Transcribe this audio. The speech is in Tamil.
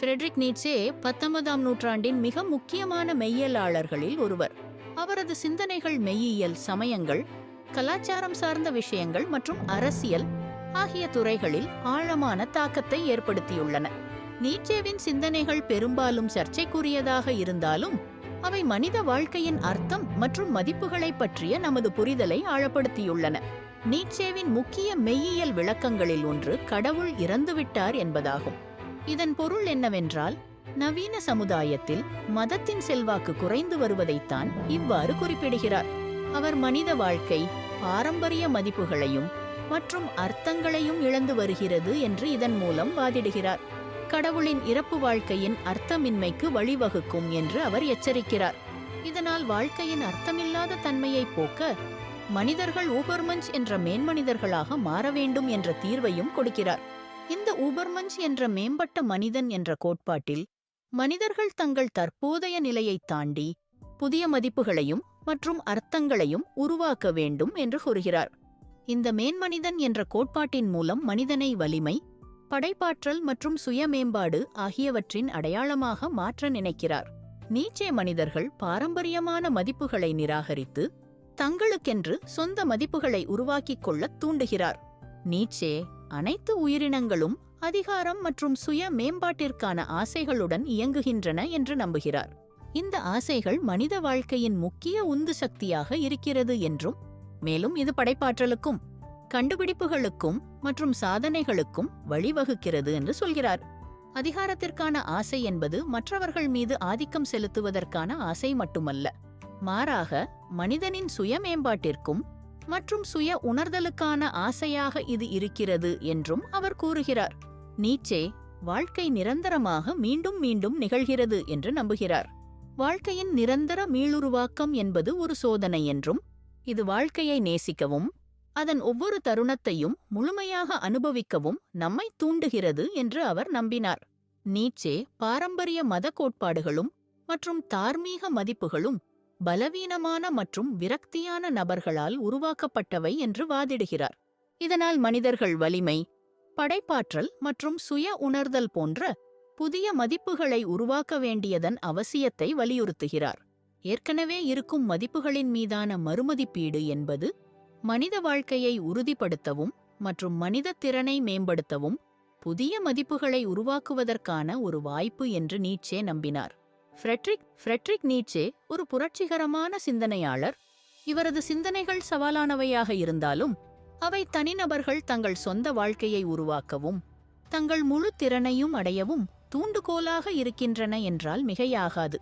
ஃப்ரெட்ரிக் நீட்சே பத்தொன்பதாம் நூற்றாண்டின் மிக முக்கியமான மெய்யியலாளர்களில் ஒருவர். அவரது சிந்தனைகள் மெய்யியல் சமயங்கள் கலாச்சாரம் சார்ந்த விஷயங்கள் மற்றும் அரசியல் ஆகிய துறைகளில் ஆழமான தாக்கத்தை ஏற்படுத்தியுள்ளன. நீட்சேவின் சிந்தனைகள் பெரும்பாலும் சர்ச்சைக்குரியதாக இருந்தாலும் அவை மனித வாழ்க்கையின் அர்த்தம் மற்றும் மதிப்புகளை பற்றிய நமது புரிதலை ஆழப்படுத்தியுள்ளன. நீட்சேவின் முக்கிய மெய்யியல் விளக்கங்களில் ஒன்று கடவுள் இறந்துவிட்டார் என்பதாகும். இதன் பொருள் என்னவென்றால் நவீன சமுதாயத்தில் மதத்தின் செல்வாக்கு குறைந்து வருவதைத்தான் இவ்வாறு குறிப்பிடுகிறார். அவர் மனித வாழ்க்கை பாரம்பரிய மதிப்புகளையும் மற்றும் அர்த்தங்களையும் இழந்து வருகிறது என்று இதன் மூலம் வாதிடுகிறார். கடவுளின் இறப்பு வாழ்க்கையின் அர்த்தமின்மைக்கு வழிவகுக்கும் என்று அவர் எச்சரிக்கிறார். இதனால் வாழ்க்கையின் அர்த்தமில்லாத தன்மையை போக்க மனிதர்கள் ஊபர்மஞ்ச் என்ற மேன்மனிதர்களாக மாற வேண்டும் என்ற தீர்வையும் கொடுக்கிறார். இந்த ஊபர்மஞ்ச் என்ற மேம்பட்ட மனிதன் என்ற கோட்பாட்டில் மனிதர்கள் தங்கள் தற்போதைய நிலையைத் தாண்டி புதிய மதிப்புகளையும் மற்றும் அர்த்தங்களையும் உருவாக்க வேண்டும் என்று கூறுகிறார். இந்த மேன்மனிதன் என்ற கோட்பாட்டின் மூலம் மனிதனை வலிமை படைப்பாற்றல் மற்றும் சுய மேம்பாடு ஆகியவற்றின் அடையாளமாக மாற்ற நினைக்கிறார். நீச்சே மனிதர்கள் பாரம்பரியமான மதிப்புகளை நிராகரித்து தங்களுக்கென்று சொந்த மதிப்புகளை உருவாக்கிக் கொள்ளத் தூண்டுகிறார். நீச்சே அனைத்து உயிரினங்களும் அதிகாரம் மற்றும் சுய மேம்பாட்டிற்கான ஆசைகளுடன் இயங்குகின்றன என்று நம்புகிறார். இந்த ஆசைகள் மனித வாழ்க்கையின் முக்கிய உந்து சக்தியாக இருக்கிறது என்றும் மேலும் இது படைப்பாற்றலுக்கும் கண்டுபிடிப்புகளுக்கும் மற்றும் சாதனைகளுக்கும் வழிவகுக்கிறது என்று சொல்கிறார். அதிகாரத்திற்கான ஆசை என்பது மற்றவர்கள் மீது ஆதிக்கம் செலுத்துவதற்கான ஆசை மட்டுமல்ல மாறாக மனிதனின் சுய மேம்பாட்டிற்கும் மற்றும் சுய உணர்தலுக்கான ஆசையாக இது இருக்கிறது என்றும் அவர் கூறுகிறார். நீச்சே வாழ்க்கை நிரந்தரமாக மீண்டும் மீண்டும் நிகழ்கிறது என்று நம்புகிறார். வாழ்க்கையின் நிரந்தர மீளுருவாக்கம் என்பது ஒரு சோதனை என்றும் இது வாழ்க்கையை நேசிக்கவும் அதன் ஒவ்வொரு தருணத்தையும் முழுமையாக அனுபவிக்கவும் நம்மை தூண்டுகிறது என்று அவர் நம்பினார். நீச்சே பாரம்பரிய மத கோட்பாடுகளும் மற்றும் தார்மீக மதிப்புகளும் பலவீனமான மற்றும் விரக்தியான நபர்களால் உருவாக்கப்பட்டவை என்று வாதிடுகிறார். இதனால் மனிதர்கள் வலிமை படைப்பாற்றல் மற்றும் சுய உணர்தல் போன்ற புதிய மதிப்புகளை உருவாக்க வேண்டியதன் அவசியத்தை வலியுறுத்துகிறார். ஏற்கனவே இருக்கும் மதிப்புகளின் மீதான மறுமதிப்பீடு என்பது மனித வாழ்க்கையை உறுதிப்படுத்தவும் மற்றும் மனித திறனை மேம்படுத்தவும் புதிய மதிப்புகளை உருவாக்குவதற்கான ஒரு வாய்ப்பு என்று நீட்சே நம்பினார். ஃப்ரெட்ரிக் ஃப்ரெட்ரிக் நீட்சே ஒரு புரட்சிகரமான சிந்தனையாளர். இவரது சிந்தனைகள் சவாலானவையாக இருந்தாலும் அவை தனிநபர்கள் தங்கள் சொந்த வாழ்க்கையை உருவாக்கவும் தங்கள் முழு திறனையும் அடையவும் தூண்டுகோலாக இருக்கின்றன என்றால் மிகையாகாது.